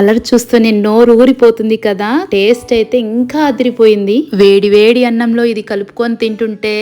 Colour చూస్తూనే నోరు ఊరిపోతుంది కదా. టేస్ట్ అయితే ఇంకా అదిరిపోయింది. వేడి వేడి అన్నంలో ఇది కలుపుకొని తింటుంటే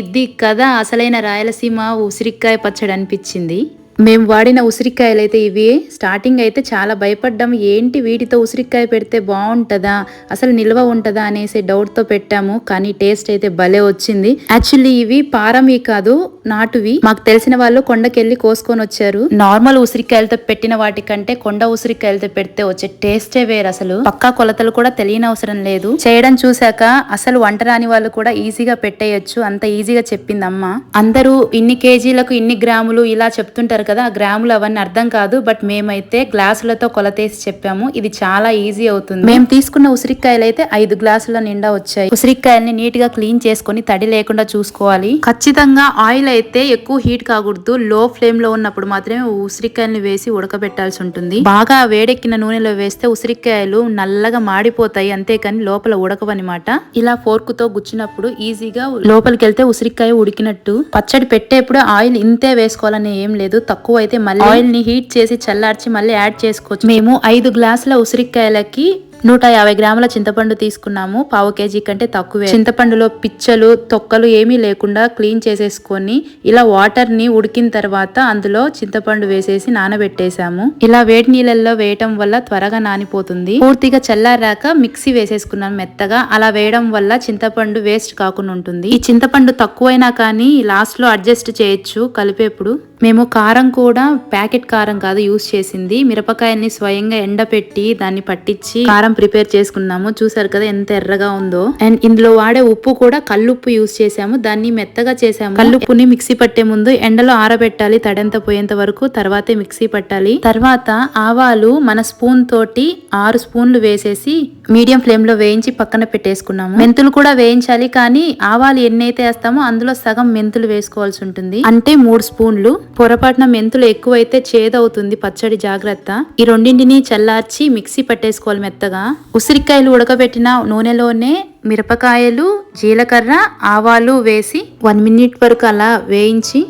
ఇది కదా అసలైన రాయలసీమ ఉసిరికాయ పచ్చడి అనిపించింది. మేము వాడిన ఉసిరికాయలు అయితే ఇవి. స్టార్టింగ్ అయితే చాలా భయపడ్డాము. ఏంటి వీటితో ఉసిరికాయ పెడితే బాగుంటుందా? అసలు నిల్వ ఉంటుందా అనేసి డౌట్తో పెట్టాము. కానీ టేస్ట్ అయితే భలే వచ్చింది. యాక్చువల్లీ ఇవి పారమి కాదు నాటువి. మాకు తెలిసిన వాళ్ళు కొండకెళ్ళి కోసుకొని వచ్చారు. నార్మల్ ఉసిరికాయలతో పెట్టిన వాటికంటే కొండ ఉసిరికాయలతో పెడితే వచ్చే టేస్టే వేరు అసలు. పక్కా కొలతలు కూడా తెలియని అవసరం లేదు. చేయడం చూశాక అసలు వంట రాని వాళ్ళు కూడా ఈజీగా పెట్టేయచ్చు. అంత ఈజీగా చెప్పింది అమ్మ. అందరూ ఇన్ని కేజీలకు ఇన్ని గ్రాములు ఇలా చెప్తుంటారు కదా గ్రాములు అవన్నీ అర్థం కాదు బట్ మేమైతే గ్లాసులతో కొలతేసి చెప్పాము. ఇది చాలా ఈజీ అవుతుంది. మేము తీసుకున్న ఉసిరికాయలు అయితే ఐదు గ్లాసుల నిండా వచ్చాయి. ఉసిరికాయల్ని నీట్గా క్లీన్ చేసుకొని తడి లేకుండా చూసుకోవాలి. ఖచ్చితంగా ఆయిల్ అయితే ఎక్కువ హీట్ కాకూడదు. లో ఫ్లేమ్లో ఉన్నప్పుడు మాత్రమే ఉసిరికాయల్ని వేసి ఉడకబెట్టాల్సి ఉంటుంది. బాగా వేడెక్కిన నూనెలో వేస్తే ఉసిరికాయలు నల్లగా మాడిపోతాయి అంతేకాని లోపల ఉడకవన్నమాట. ఇలా ఫోర్క్తో గుచ్చినప్పుడు ఈజీగా లోపలికి వెళ్తే ఉసిరికాయ ఉడికినట్టు. పచ్చడి పెట్టేప్పుడు ఆయిల్ ఇంతే వేసుకోవాలని ఏం లేదు. తక్కువ అయితే మళ్ళీ ఆయిల్ని హీట్ చేసి చల్లార్చి మళ్ళీ యాడ్ చేసుకోవచ్చు. మేము ఐదు గ్లాసుల ఉసిరికాయలకి నూట యాభై గ్రాముల చింతపండు తీసుకున్నాము. పావు కేజీ కంటే తక్కువే. చింతపండులో పిచ్చలు తొక్కలు ఏమీ లేకుండా క్లీన్ చేసేసుకొని ఇలా వాటర్ని ఉడికిన తర్వాత అందులో చింతపండు వేసేసి నానబెట్టేశాము. ఇలా వేడి నీళ్ళల్లో వేయటం వల్ల త్వరగా నానిపోతుంది. పూర్తిగా చల్లారాక మిక్సీ వేసేసుకున్నాను మెత్తగా. అలా వేయడం వల్ల చింతపండు వేస్ట్ కాకుండా ఉంటుంది. ఈ చింతపండు తక్కువైనా కానీ లాస్ట్లో అడ్జస్ట్ చేయొచ్చు కలిపేప్పుడు. మేము కారం కూడా ప్యాకెట్ కారం కాదు యూస్ చేసింది. మిరపకాయల్ని స్వయంగా ఎండపెట్టి దాన్ని పట్టించి కారం ప్రిపేర్ చేసుకున్నాము. చూసారు కదా ఎంత ఎర్రగా ఉందో. అండ్ ఇందులో వాడే ఉప్పు కూడా కల్లుప్పు యూస్ చేసాము దాన్ని మెత్తగా చేసాము కల్లుప్పుని మిక్సీ పట్టే ముందు ఎండలో ఆరబెట్టాలి తడంత పోయేంత వరకు తర్వాతే మిక్సీ పట్టాలి. తర్వాత ఆవాలు మన స్పూన్ తోటి ఆరు స్పూన్లు వేసేసి మీడియం ఫ్లేమ్లో వేయించి పక్కన పెట్టేసుకున్నాము. మెంతులు కూడా వేయించాలి కానీ ఆవాలు ఎన్నైతే వేస్తామో అందులో సగం మెంతులు వేసుకోవాల్సి ఉంటుంది. అంటే మూడు స్పూన్లు. పొరపాటున మెంతులు ఎక్కువైతే చేదవుతుంది పచ్చడి జాగ్రత్త. ఈ రెండింటిని చల్లార్చి మిక్సీ పట్టేసుకోవాలి మెత్తగా. ఉసిరికాయలు ఉడకబెట్టిన నూనెలోనే మిరపకాయలు జీలకర్ర ఆవాలు వేసి వన్ మినిట్ వరకు అలా వేయించి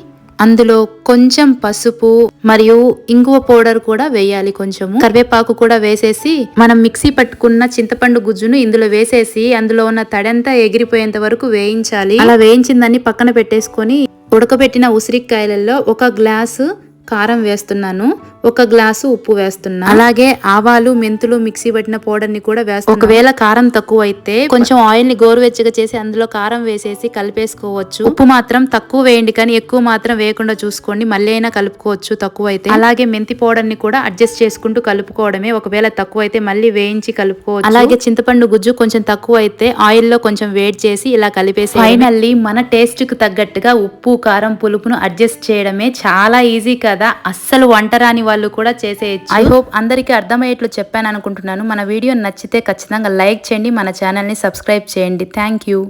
అందులో కొంచెం పసుపు మరియు ఇంగువ పౌడర్ కూడా వేయాలి కొంచెము. కరివేపాకు కూడా వేసేసి మనం మిక్సీ పట్టుకున్న చింతపండు గుజ్జును ఇందులో వేసేసి అందులో ఉన్న తడంతా ఎగిరిపోయేంత వరకు వేయించాలి. అలా వేయించిందాన్ని పక్కన పెట్టేసుకొని ఉడకబెట్టిన ఉసిరికాయలలో ఒక గ్లాసు కారం వేస్తున్నాను ఒక గ్లాసు ఉప్పు వేస్తున్నా. అలాగే ఆవాలు మెంతులు మిక్సీ పట్టిన పౌడర్ని కూడా వేస్తాను ఒకవేళ కారం తక్కువ అయితే కొంచెం ఆయిల్ని గోరువెచ్చగా చేసి అందులో కారం వేసేసి కలిపేసుకోవచ్చు. ఉప్పు మాత్రం తక్కువ వేయండి కానీ ఎక్కువ మాత్రం వేయకుండా చూసుకోండి. మళ్ళీ అయినా కలుపుకోవచ్చు తక్కువ అయితే అలాగే మెంతి పౌడర్ని కూడా అడ్జస్ట్ చేసుకుంటూ కలుపుకోవడమే. ఒకవేళ తక్కువ అయితే మళ్ళీ వేయించి కలుపుకోవచ్చు. అలాగే చింతపండు గుజ్జు కొంచెం తక్కువ అయితే ఆయిల్లో కొంచెం వేడి చేసి ఇలా కలిపేసి ఫైనల్లీ మన టేస్ట్కు తగ్గట్టుగా ఉప్పు కారం పులుపును అడ్జస్ట్ చేయడమే చాలా ఈజీ కదా అస్సలు వంట రాని వాళ్ళు కూడా చేసేయచ్చు. ఐ హోప్ అందరికీ అర్థమయ్యేట్లు చెప్పాను అనుకుంటున్నాను మన వీడియో నచ్చితే ఖచ్చితంగా లైక్ చేయండి మన ఛానల్ని సబ్స్క్రైబ్ చేయండి. Thank you